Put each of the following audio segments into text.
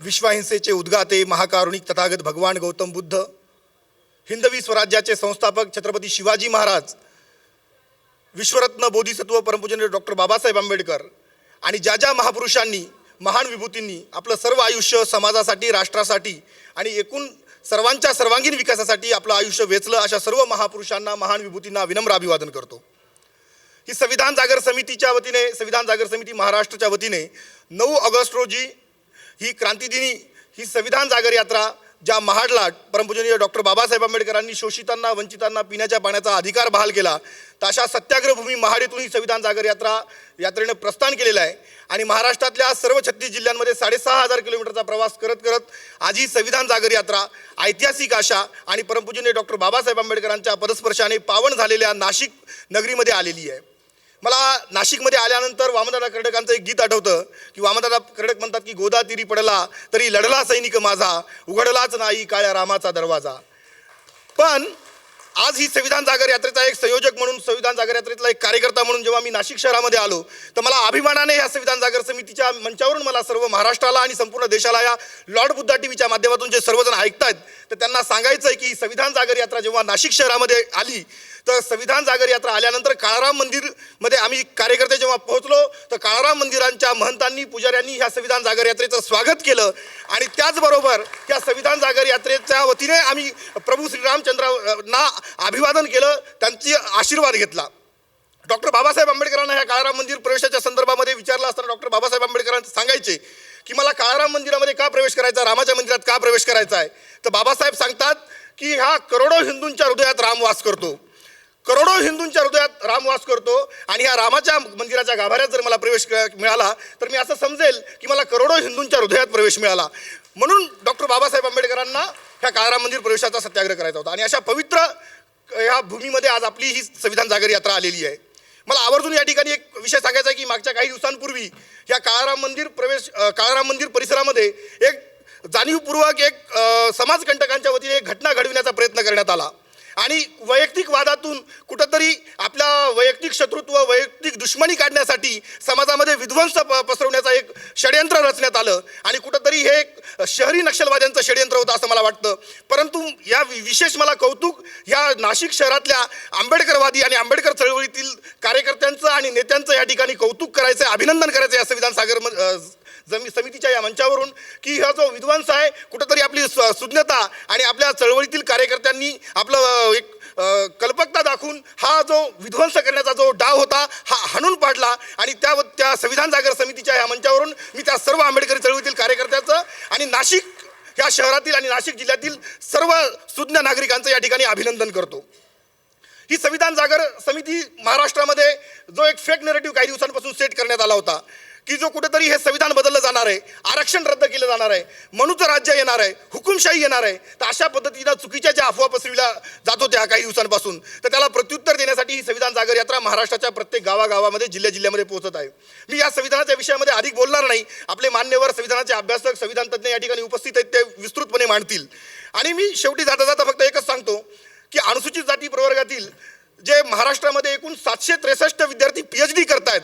विश्वाहिंसेचे उद्गाते महाकारुणिक तथागत भगवान गौतम बुद्ध हिंदवी स्वराज्याचे संस्थापक छत्रपती शिवाजी महाराज विश्वरत्न बोधिसत्व परमपूजन डॉक्टर बाबासाहेब आंबेडकर आणि ज्या ज्या महापुरुषांनी महान विभूतींनी आपलं सर्व आयुष्य समाजासाठी राष्ट्रासाठी आणि एकूण सर्वांच्या सर्वांगीण विकासासाठी आपलं आयुष्य वेचलं अशा सर्व महापुरुषांना महान विभूतींना विनम्र अभिवादन करतो. ही संविधान जागर समितीच्या वतीने संविधान जागर समिती महाराष्ट्राच्या वतीने नऊ ऑगस्ट रोजी ही क्रांतिदिनी ही संविधान जागर यात्रा ज्या महाडला परमपूजनीय डॉक्टर बाबासाहेब आंबेडकरांनी शोषितांना वंचितांना पिण्याच्या पाण्याचा अधिकार बहाल केला तर अशा सत्याग्रभूमी ही संविधान जागर यात्रा यात्रेनं प्रस्थान केलेलं आहे. आणि महाराष्ट्रातल्या सर्व छत्तीस जिल्ह्यांमध्ये साडेसहा हजार किलोमीटरचा प्रवास करत करत आज ही संविधान जागर यात्रा ऐतिहासिक आशा आणि परमपूजनीय डॉक्टर बाबासाहेब आंबेडकरांच्या पदस्पर्शाने पावन झालेल्या नाशिक नगरीमध्ये आलेली आहे. मला नाशिकमध्ये आल्यानंतर वामनदादा कर्डकांचं एक गीत आठवतं की वामनदादा कर्डक म्हणतात की गोदा तिरी पडला तरी लढला सैनिक माझा उघडलाच नाही काळ्या रामाचा दरवाजा. पण आज ही संविधान जागर यात्रेचा एक संयोजक म्हणून संविधान जागर यात्रेतला एक कार्यकर्ता म्हणून जेव्हा मी नाशिक शहरामध्ये आलो तर मला अभिमानाने या संविधान जागर समितीच्या मंचावरून मला सर्व महाराष्ट्राला आणि संपूर्ण देशाला या लॉर्ड बुद्धा टी व्हीच्या माध्यमातून जे सर्वजण ऐकतायत तर त्यांना सांगायचं आहे की संविधान जागर यात्रा जेव्हा नाशिक शहरामध्ये आली तर संविधान जागर यात्रा आल्यानंतर काळाराम मंदिरमध्ये आम्ही कार्यकर्ते जेव्हा पोहोचलो तर काळाराम मंदिरांच्या महंतांनी पुजाऱ्यांनी ह्या संविधान जागर यात्रेचं स्वागत केलं. आणि त्याचबरोबर त्या संविधान जागर यात्रेच्या वतीने आम्ही प्रभू श्रीरामचंद्रांना अभिवादन केलं त्यांची आशीर्वाद घेतला. डॉक्टर बाबासाहेब आंबेडकरांना ह्या काळाराम मंदिर प्रवेशाच्या संदर्भामध्ये विचारलं असताना डॉक्टर बाबासाहेब आंबेडकरांना सांगायचे की मला काळाराम मंदिरामध्ये का प्रवेश करायचा रामाच्या मंदिरात का प्रवेश करायचा आहे? तर बाबासाहेब सांगतात की हा करोडो हिंदूंच्या हृदयात राम वास करतो. करोडो हिंदूंच्या हृदयात रामवास करतो आणि ह्या रामाच्या मंदिराच्या गाभाऱ्यात जर मला प्रवेश क- मिळाला तर मी असं समजेल की मला करोडो हिंदूंच्या हृदयात प्रवेश मिळाला. म्हणून डॉक्टर बाबासाहेब आंबेडकरांना ह्या काळाराम मंदिर प्रवेशाचा सत्याग्रह करायचा होता. आणि अशा पवित्र ह्या भूमीमध्ये आज आपली ही संविधान जागर यात्रा आलेली आहे. मला आवर्जून या ठिकाणी एक विषय सांगायचा आहे की मागच्या काही दिवसांपूर्वी या काळाराम मंदिर प्रवेश काळाराम मंदिर परिसरामध्ये एक जाणीवपूर्वक एक समाजकंटकांच्या वतीने एक घटना घडविण्याचा प्रयत्न करण्यात आला. आणि वैयक्तिक वादातून कुठंतरी आपल्या वैयक्तिक शत्रुत्व वैयक्तिक दुश्मनी काढण्यासाठी समाजामध्ये विध्वंस प- पसरवण्याचं एक षडयंत्र रचण्यात आलं. आणि कुठंतरी हे एक शहरी नक्षलवाद्यांचं षडयंत्र होतं असं मला वाटतं. परंतु या वि- विशेष मला कौतुक या नाशिक शहरातल्या आंबेडकरवादी आणि आंबेडकर चळवळीतील कार्यकर्त्यांचं आणि नेत्यांचं या ठिकाणी कौतुक करायचं आहे अभिनंदन करायचं आहे या संविधान सागर जमी समितीच्या या मंचावरून की हा जो विध्वंस आहे कुठंतरी आपली सुज्ञता आणि आपल्या चळवळीतील कार्यकर्त्यांनी आपलं एक कल्पकता दाखवून हा जो विध्वंस करण्याचा जो डाव होता हा हाणून पाडला. आणि त्या त्या संविधान जागर समितीच्या या मंचावरून मी त्या सर्व आंबेडकरी चळवळीतील कार्यकर्त्याचं आणि नाशिक या शहरातील आणि नाशिक जिल्ह्यातील सर्व सुज्ञ नागरिकांचं या ठिकाणी अभिनंदन करतो. ही संविधान जागर समिती महाराष्ट्रामध्ये जो एक फेक नेरेटिव्ह काही दिवसांपासून सेट करण्यात आला होता. की जो कुठेतरी हे संविधान बदललं जाणार आहे आरक्षण रद्द केलं जाणार आहे मनुचं राज्य येणार आहे हुकुमशाही येणार आहे तर अशा पद्धतीनं चुकीच्या ज्या अफवा पसरविल्या जात होत्या काही दिवसांपासून तर त्याला प्रत्युत्तर देण्यासाठी ही संविधान जागर यात्रा महाराष्ट्राच्या प्रत्येक गावागावामध्ये जिल्ह्या जिल्ह्यामध्ये पोहोचत आहे. मी या संविधानाच्या विषयामध्ये अधिक बोलणार नाही आपले मान्यवर संविधानाचे अभ्यासक संविधान तज्ज्ञ या ठिकाणी उपस्थित आहेत ते विस्तृतपणे मांडतील. आणि मी शेवटी जाता जाता फक्त एकच सांगतो की अनुसूचित जाती प्रवर्गातील जे महाराष्ट्रामध्ये एकूण सातशे त्रेसष्ट विद्यार्थी पी एच डी करतायत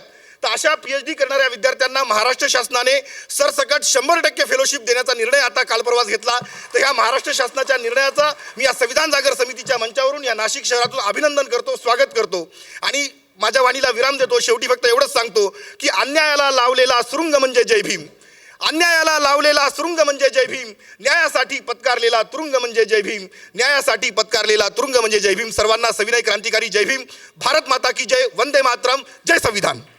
अशा पी एच डी करणाऱ्या विद्यार्थ्यांना महाराष्ट्र शासनाने सरसकट शंभर टक्के फेलोशिप देण्याचा निर्णय आता कालप्रवास घेतला. तर ह्या महाराष्ट्र शासनाच्या निर्णयाचा मी या संविधान जागर समितीच्या मंचावरून या नाशिक शहरातून अभिनंदन करतो स्वागत करतो. आणि माझ्या वाणीला विराम देतो. शेवटी फक्त एवढंच सांगतो की अन्यायाला लावलेला सुरुंग म्हणजे जय भीम. अन्यायाला लावलेला सुरुंग म्हणजे जय भीम. न्यायासाठी पत्कारलेला तुरुंग म्हणजे जय भीम. न्यायासाठी पत्कारलेला तुरुंग म्हणजे जय भीम. सर्वांना सविनय क्रांतिकारी जय भीम. भारत माता की जय. वंदे मातरम. जय संविधान.